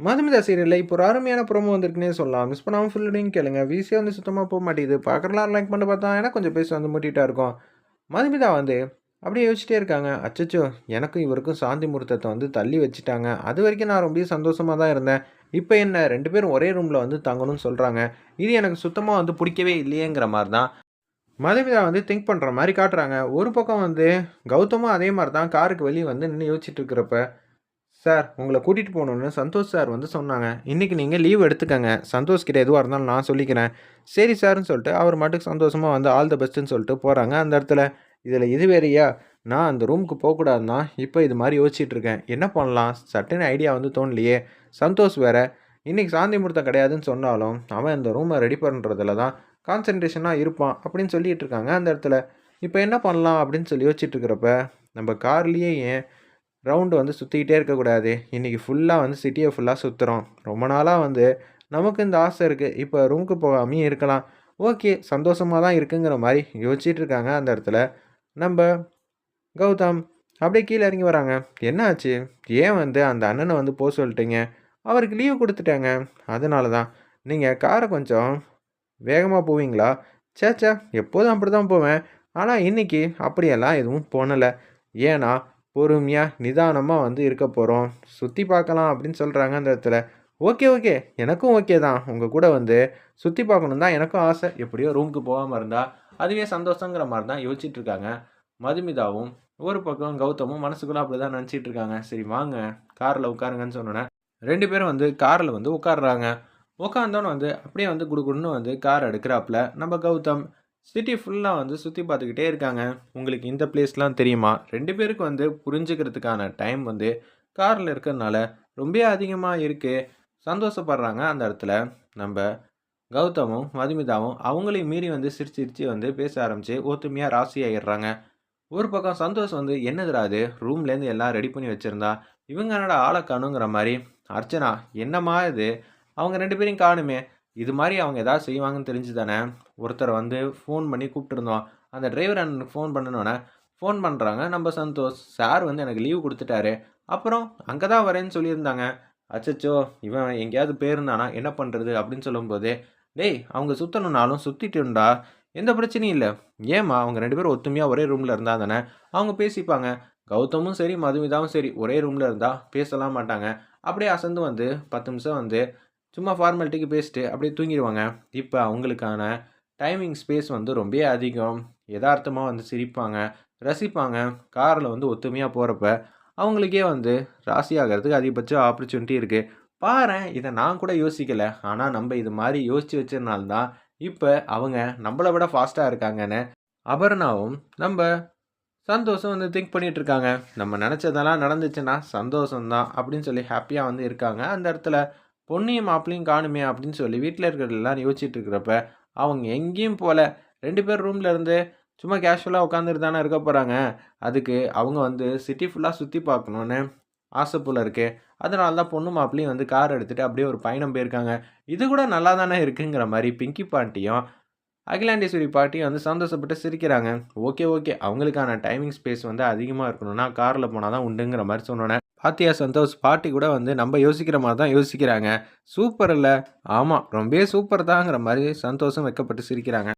மதுமிதா சீரியலில் இப்போ ஒரு அருமையான ப்ரோமோ வந்திருக்குன்னே சொல்லலாம். மிஸ் பண்ணாமல் ஃபுல்லுடையும் கேளுங்க. விசியாக வந்து சுத்தமாக போக மாட்டேங்குது. பார்க்குறலாம் லைக் பண்ணி பார்த்தா ஏன்னா கொஞ்சம் பேச வந்து முட்டிகிட்டா இருக்கும். மதுமிதா வந்து அப்படியே யோசிச்சிட்டே இருக்காங்க. அச்சச்சோ எனக்கும் இவருக்கும் சாந்தி முகூர்த்தத்தை வந்து தள்ளி வச்சுட்டாங்க. அது வரைக்கும் நான் ரொம்ப சந்தோஷமாக தான் இருந்தேன். இப்போ என்ன ரெண்டு பேரும் ஒரே ரூமில் வந்து தங்கணும்னு சொல்கிறாங்க இது எனக்கு சுத்தமாக வந்து பிடிக்கவே இல்லையேங்கிற மாதிரி தான் மதுமிதா வந்து திங்க் பண்ணுற மாதிரி காட்டுறாங்க. ஒரு பக்கம் வந்து கௌதமும் அதே மாதிரி தான் காருக்கு வெளியே வந்து நின்று யோசிச்சுட்டு இருக்கிறப்ப சார் உங்களை கூட்டிகிட்டு போகணுன்னு சந்தோஷ் சார் வந்து சொன்னாங்க. இன்றைக்கி நீங்கள் லீவ் எடுத்துக்கங்க. சந்தோஷ் கிட்ட எதுவாக இருந்தாலும் நான் சொல்லிக்கிறேன். சரி சார்னு சொல்லிட்டு அவர் மட்டுக்கு சந்தோஷமாக வந்து ஆல் த பெஸ்ட்டுன்னு சொல்லிட்டு போகிறாங்க அந்த இடத்துல. இதில் இது வேறையா? நான் அந்த ரூமுக்கு போகக்கூடாதுன்னா இப்போ இது மாதிரி யோசிச்சுட்டு இருக்கேன். என்ன பண்ணலாம்? சட்டுன்னு ஐடியா வந்து தோணலையே. சந்தோஷ் வேற இன்றைக்கி சாந்தி முகூர்த்தம் கிடையாதுன்னு சொன்னாலும் அவன் இந்த ரூமை ரெடி பண்ணுறதுல தான் கான்சன்ட்ரேஷனாக இருப்பான் அப்படின்னு சொல்லிகிட்டு இருக்காங்க அந்த இடத்துல. இப்போ என்ன பண்ணலாம் அப்படின்னு சொல்லி யோசிச்சுட்டு இருக்கிறப்ப நம்ம கார்லேயே ஏன் ரவுண்டு வந்து சுற்றிக்கிட்டே இருக்கக்கூடாது இன்றைக்கி ஃபுல்லாக வந்து சிட்டியை ஃபுல்லாக சுற்றுறோம் ரொம்ப நாளாக வந்து நமக்கு இந்த ஆசை இருக்குது இப்போ ரூமுக்கு போகாமையும் இருக்கலாம். ஓகே சந்தோஷமாக தான் இருக்குங்கிற மாதிரி யோசிச்சுட்டு இருக்காங்க அந்த இடத்துல. நம்ம கௌதம் அப்படியே கீழே இறங்கி வராங்க. என்ன ஆச்சு ஏன் வந்து அந்த அண்ணனை வந்து போக சொல்லிட்டீங்க? அவருக்கு லீவு கொடுத்துட்டாங்க. அதனால தான். நீங்கள் காரை கொஞ்சம் வேகமாக போவீங்களா? சேச்சா எப்போதும் அப்படி தான் போவேன். ஆனால் இன்றைக்கி அப்படியெல்லாம் எதுவும் போனலை. ஏன்னா பொறுமையாக நிதானமாக வந்து இருக்க போகிறோம் சுற்றி பார்க்கலாம் அப்படின்னு சொல்கிறாங்க அந்த இடத்துல. Okay okay. எனக்கும் ஓகே தான். உங்கள் கூட வந்து சுற்றி பார்க்கணும் தான் எனக்கும் ஆசை. எப்படியோ ரூமுக்கு போகாமல் இருந்தால் அதுவே சந்தோஷங்கிற மாதிரி தான் யோசிச்சுட்டு இருக்காங்க. மதுமிதாவும் ஒரு பக்கம் கௌதமும் மனசுக்குள்ளே அப்படி தான் நினச்சிட்டு இருக்காங்க. சரி வாங்க. காரில் உட்காருங்கன்னு சொன்னோன்னே ரெண்டு பேரும் வந்து காரில் வந்து உட்காடுறாங்க உட்காந்தோன்னு வந்து அப்படியே வந்து குடுகுடுன்னு வந்து கார் எடுக்கிறாப்புல. நம்ம கௌதம் சிட்டி ஃபுல்லாக வந்து சுற்றி பார்த்துக்கிட்டே இருக்காங்க. உங்களுக்கு இந்த பிளேஸ்லாம் தெரியுமா? ரெண்டு பேருக்கு வந்து புரிஞ்சுக்கிறதுக்கான டைம் வந்து காரில் இருக்கிறதுனால ரொம்ப அதிகமாக இருக்குது சந்தோஷப்படுறாங்க அந்த இடத்துல. நம்ம கௌதமும் மதுமிதாவும் அவங்களையும் மீறி வந்து சிரிச்சு சிரிச்சு வந்து பேச ஆரம்பித்து ஒத்துமையாக ராசி ஆகிடுறாங்க ஒரு பக்கம் சந்தோஷம் வந்து என்னதுராது ரூம்லேருந்து எல்லாம் ரெடி பண்ணி வச்சுருந்தா? இவங்க என்னடா ஆளை காணுங்கிற மாதிரி? அர்ச்சனா என்னம்மா இது? அவங்க ரெண்டு பேரையும் காணுமே. இது மாதிரி அவங்க எதாவது செய்வாங்கன்னு தெரிஞ்சு தானே ஒருத்தரை வந்து ஃபோன் பண்ணி கூப்பிட்டுருந்தோம். அந்த டிரைவர் அண்ணனுக்கு ஃபோன் பண்ணணுன்னே ஃபோன் பண்ணுறாங்க நம்ம சந்தோஷ் சார் வந்து எனக்கு லீவு கொடுத்துட்டாரு. அப்புறம் அங்கே தான் வரேன்னு சொல்லியிருந்தாங்க. அச்சச்சோ இவன் எங்கேயாவது போயிருந்தானா? என்ன பண்ணுறது அப்படின்னு சொல்லும்போது டேய் அவங்க சுற்றணுன்னாலும் சுற்றிட்டுண்டா எந்த பிரச்சனையும் இல்லை. ஏம்மா அவங்க ரெண்டு பேரும் ஒத்துமையாக ஒரே ரூமில் இருந்தால் தானே? அவங்க பேசிப்பாங்க. கௌதமும் சரி மதுமிதாவும் சரி ஒரே ரூமில் இருந்தால் பேசலாம் மாட்டாங்க. அப்படியே அசந்து வந்து பத்து நிமிஷம் வந்து சும்மா ஃபார்மாலிட்டிக்கு பேசிட்டு அப்படியே தூங்கிடுவாங்க. இப்போ அவங்களுக்கான டைமிங் ஸ்பேஸ் வந்து ரொம்ப அதிகம். யதார்த்தமாக வந்து சிரிப்பாங்க ரசிப்பாங்க. காரில் வந்து ஒத்துமையாக போகிறப்ப அவங்களுக்கே வந்து ராசி ஆகிறதுக்கு அதிகபட்ச ஆப்பர்ச்சுனிட்டி இருக்குது பாரு இதை நான் கூட யோசிக்கலை. ஆனால் நம்ம இது மாதிரி யோசித்து வச்சதுனால்தான் இப்போ அவங்க நம்மளை விட ஃபாஸ்ட்டாக இருக்காங்கன்னு அபர்ணாவும் நம்ம சந்தோஷம் வந்து திங்க் பண்ணிகிட்டு இருக்காங்க நம்ம நினச்சதெல்லாம் நடந்துச்சுன்னா சந்தோஷம்தான் அப்படின்னு சொல்லி ஹாப்பியாக வந்து இருக்காங்க. அந்த இடத்துல பொண்ணையும் மாப்பிளையும் காணுமே அப்படின்னு சொல்லி வீட்டில் இருக்கிறதெல்லாம் யோசிச்சுட்டு இருக்கிறப்ப அவங்க எங்கேயும் போகல ரெண்டு பேர் ரூமில் இருந்து சும்மா கேஷுவலாக உட்காந்துட்டு தானே இருக்க போகிறாங்க அதுக்கு அவங்க வந்து சிட்டி ஃபுல்லாக சுற்றி பார்க்கணுன்னு ஆசை போல் இருக்குது அதனால தான் பொண்ணு மாப்பிளையும் வந்து கார் எடுத்துகிட்டு அப்படியே ஒரு பயணம் போயிருக்காங்க. இது கூட நல்லா தானே இருக்குங்கிற மாதிரி பிங்கி பாட்டியும் அகிலாண்டேஸ்வரி பாட்டியும் வந்து சந்தோஷப்பட்டு சிரிக்கிறாங்க. Okay okay. அவங்களுக்கான டைமிங் ஸ்பேஸ் வந்து அதிகமாக இருக்கணும்னா காரில் போனால் தான் உண்டுங்கிற மாதிரி சொன்னோன்னே ஆத்தியா சந்தோஷ்? பாட்டி கூட வந்து நம்ம யோசிக்கிற மாதிரி தான் யோசிக்கிறாங்க. சூப்பர் இல்லை? ஆமாம் ரொம்பவே சூப்பர் தாங்கிற மாதிரி சந்தோஷம் வைக்கப்பட்டு சிரிக்கிறாங்க.